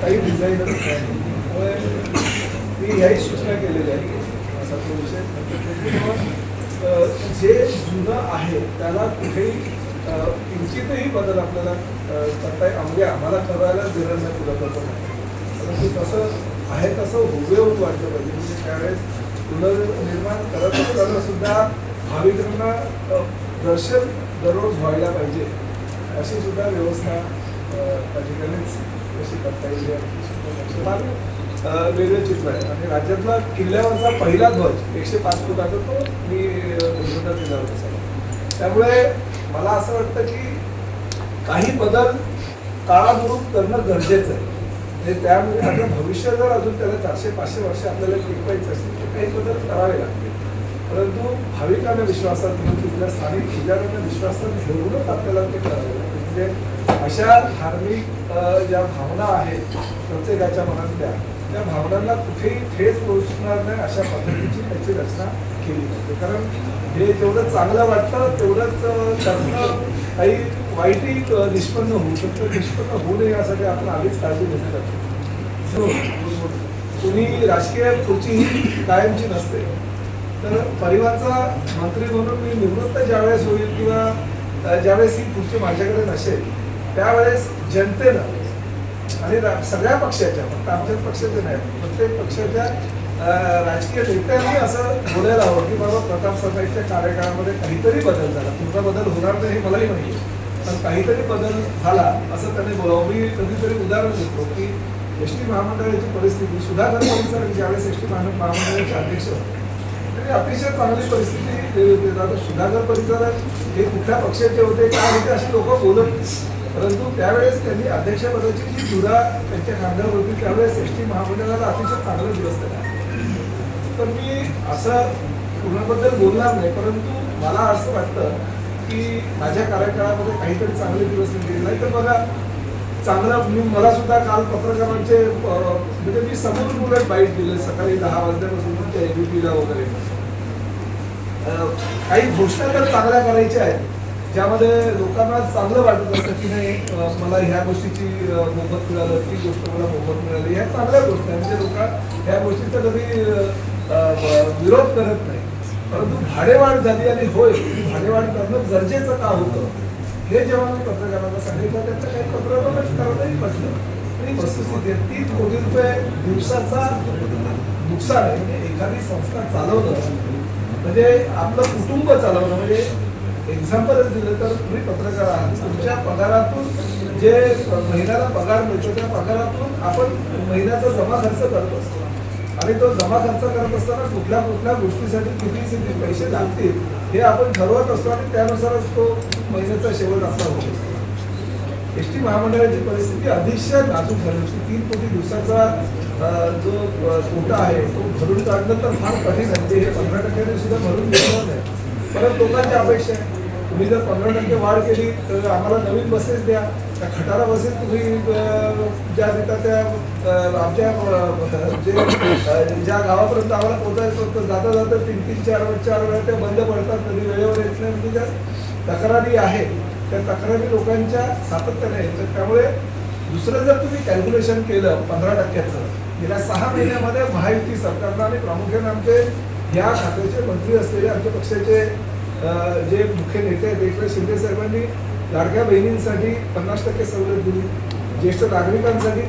काही डिझाईनर त्यामुळे मी ह्याही सूचना केलेल्या आहे असा तो विषय. जे जुनं आहे त्याला कुठेही किंचितही बदल आपल्याला करता येईल म्हणजे आम्हाला करायला गरज नाही तुला करतो परंतु तसं आहे तसं हुबेहूब वाटलं पाहिजे. म्हणजे त्यावेळेस पुनर्निर्माण करत असताना सुद्धा भाविकांना दर्शन दररोज व्हायला पाहिजे. अशी सुद्धा व्यवस्था त्या ठिकाणीच कशी करता येईल याची वेगळं चित्र आहे. आणि राज्यातला किल्ल्यावरचा पहिला ध्वज एकशे पाच फुटाचा तो मी उद्घाटन केला होता सगळं त्यामुळे मला असं वाटतं की काही बदल काळानुरूप करणं गरजेचं आहे. म्हणजे त्यामुळे आपलं भविष्य जर अजून त्याला चारशे पाचशे वर्ष आपल्याला टिकवायचं असेल. तर काही बदल करावे लागतील परंतु भाविकांना विश्वासात घेऊन तिथल्या स्थानिक पुजाऱ्यांना विश्वासात घेऊनच आपल्याला ते करावे लागतील म्हणजे अशा धार्मिक ज्या भावना आहेत प्रत्येकाच्या मनातल्या त्या. भावनांना कुठेही ठेच पोहोचणार नाही अशा पद्धतीची त्याची रचना केली जाते. कारण हे जेवढं चांगलं वाटतं तेवढंच त्यातनं काही वाईटही निष्पन्न होऊ शकतं. निष्पन्न होऊ नये यासाठी आपण आधीच काळजी घेतली जाते कुणी राजकीय खुर्ची ही कायमची नसते. तर परिवारचा मंत्री म्हणून मी निवृत्त ज्यावेळेस होईल किंवा ज्यावेळेस ही खुर्ची माझ्याकडे नसेल त्यावेळेस जनतेनं आणि रा- सगळ्या पक्षाच्या फक्त आमच्याच पक्षाचे नाही प्रत्येक पक्षाच्या राजकीय नेत्यांनी असं बोलायला हवं की बाबा प्रताप सरनाईकच्या कार्यकाळामध्ये काहीतरी बदल झाला. पूर्ण बदल होणार नाही हे मलाही माहिती पण काहीतरी बदल झाला असं त्यांनी बोलावं. मी कधीतरी उदाहरण देतो की एस टी महामंडळाची परिस्थिती सुधाकर सर ज्यावेळेस एस टी महामंडळाचे अध्यक्ष होते त्यांनी अतिशय चांगली परिस्थिती दिली होती आता सुधाकर परिसरात हे कुठल्या पक्षाचे होते काय होते अशी लोक बोलत परंतु त्यावेळेस त्यांनी अध्यक्षपदाची जी धुरा त्यांच्या खांद्यावर होती त्यावेळेस एस टी महामंडळाला अतिशय चांगलं दिवस त्याला तर मी असं कुणाबद्दल बोलणार नाही परंतु मला असं वाटतं की माझ्या कार्यकाळामध्ये काहीतरी चांगले दिवस निघतील. नाही तर बघा चांगलं मी मला सुद्धा काल पत्रकारांचे म्हणजे मी समोर बुलेट बाईट दिले सकाळी दहा वाजल्यापासून तुमच्या एबीपीला वगैरे. काही घोषणा तर चांगल्या करायच्या आहेत. ज्यामध्ये लोकांना चांगलं वाटत असतं की नाही मला ह्या गोष्टीची मोबत मोफत मिळालं ती गोष्ट मला मोफत मिळाली. ह्या चांगल्या गोष्टी आहे म्हणजे लोक ह्या गोष्टीचा कधी विरोध करत नाही. परंतु भाडेवाढ झाली आणि होय भाडेवाढ करणं गरजेचं का होतं? हे जेव्हा मी पत्रकारांना सांगितलं त्यांचं काही पत्रकारांनाही पटलं आणि वस्तुस्थिती आहे तीन कोटी रुपये दिवसाचा नुकसान आहे. म्हणजे एखादी संस्था चालवणं म्हणजे आपलं कुटुंब चालवणं म्हणजे एक्झाम्पलच दिलं तर तुम्ही पत्रकार आहात. तुमच्या पगारातून जे महिन्याला पगार मिळतो त्या पगारातून आपण महिन्याचा जमा खर्च करत असतो. आणि तो जमा खर्च करत असताना कुठल्या कुठल्या गोष्टीसाठी किती किती पैसे लागतील हे आपण ठरवत असतो आणि त्यानुसारच तो महिन्याचा शेवट असा होत. असतो एस टी महामंडळाची परिस्थिती अतिशय नाजूक झाली होती. तीन कोटी दिवसाचा जो तोटा आहे तो भरून काढणं तर फार कठीण आहे. ते हे पंधरा टक्क्याने सुद्धा भरून घेतलं नाही. परत लोकांच्या अपेक्षा आहे. तुम्ही जर पंधरा टक्के वाढ केली तर आम्हाला नवीन बसेस द्या. त्या खटारा बसेस तुम्ही ज्या देता त्या आमच्या जे ज्या गावापर्यंत आम्हाला पोहोचायचं होतं जाता जाता तीन तीन चार चार वेळा त्या बंद पडतात. कधी वेळेवर येत नाही. म्हणजे ज्या तक्रारी आहेत त्या तक्रारी लोकांच्या सातत्याने आहेत. तर त्यामुळे दुसरं जर तुम्ही कॅल्क्युलेशन केलं पंधरा टक्क्याचं गेल्या सहा महिन्यामध्ये महायुती सरकारनं आणि प्रामुख्याने आमचे या खात्याचे मंत्री असलेले आमच्या पक्षाचे जे मुख्य नेते आहेत एकनाथ शिंदे साहेबांनी लाडक्या बहिणींसाठी पन्नास टक्के सवलत दिली. ज्येष्ठ नागरिकांसाठी